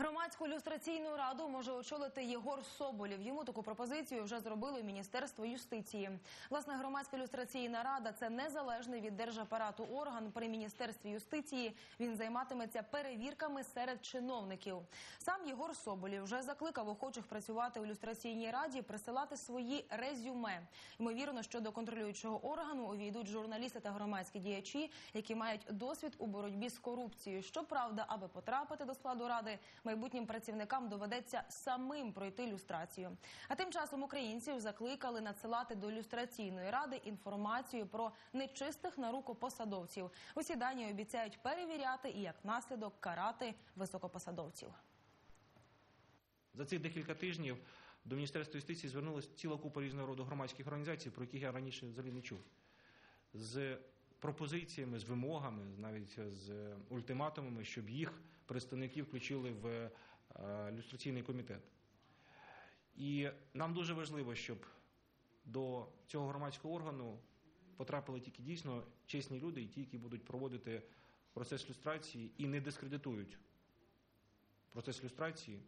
Громадську люстраційну раду може очолити Єгор Соболєв. Йому таку пропозицію вже зробило Міністерство юстиції. Власне, громадська люстраційна рада це незалежний від держапарату орган при міністерстві юстиції. Він займатиметься перевірками серед чиновників. Сам Єгор Соболєв вже закликав охочих працювати у люстраційній раді, присилати свої резюме. Ймовірно, що до контролюючого органу увійдуть журналісти та громадські діячі, які мають досвід у боротьбі з корупцією. Щоправда, аби потрапити до складу ради, майбутнім працівникам доведеться самим пройти люстрацію. А тим часом українців закликали надсилати до люстраційної ради інформацію про нечистих на руку посадовців. Усі дані обіцяють перевіряти і як наслідок карати високопосадовців. За цих декілька тижнів до Міністерства юстиції звернулася ціла купа різного роду громадських організацій, про яких я раніше взагалі не чув. З пропозиціями, з вимогами, навіть з ультиматумами, щоб їх представників включили в е, люстраційний комітет. І нам дуже важливо, щоб до цього громадського органу потрапили тільки дійсно чесні люди і ті, які будуть проводити процес люстрації і не дискредитують процес люстрації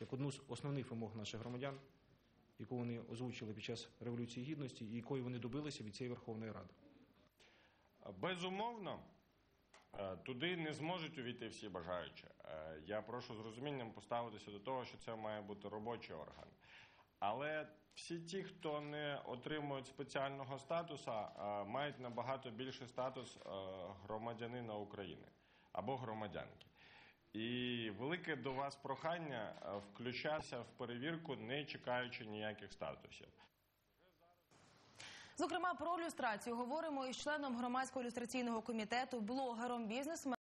як одну з основних вимог наших громадян, яку вони озвучили під час Революції Гідності і якої вони добилися від цієї Верховної Ради. Безумовно, е, туди не зможуть увійти всі бажаючі. Е, Я прошу з розумінням поставитися до того, що це має бути робочий орган. Але всі ті, хто не отримують спеціального статусу, е, мають набагато більший статус громадянина України або громадянки. І велике до вас прохання включатися в перевірку, не чекаючи ніяких статусів. Зокрема, про люстрацію говоримо із членом громадського люстраційного комітету, блогером бізнесменом.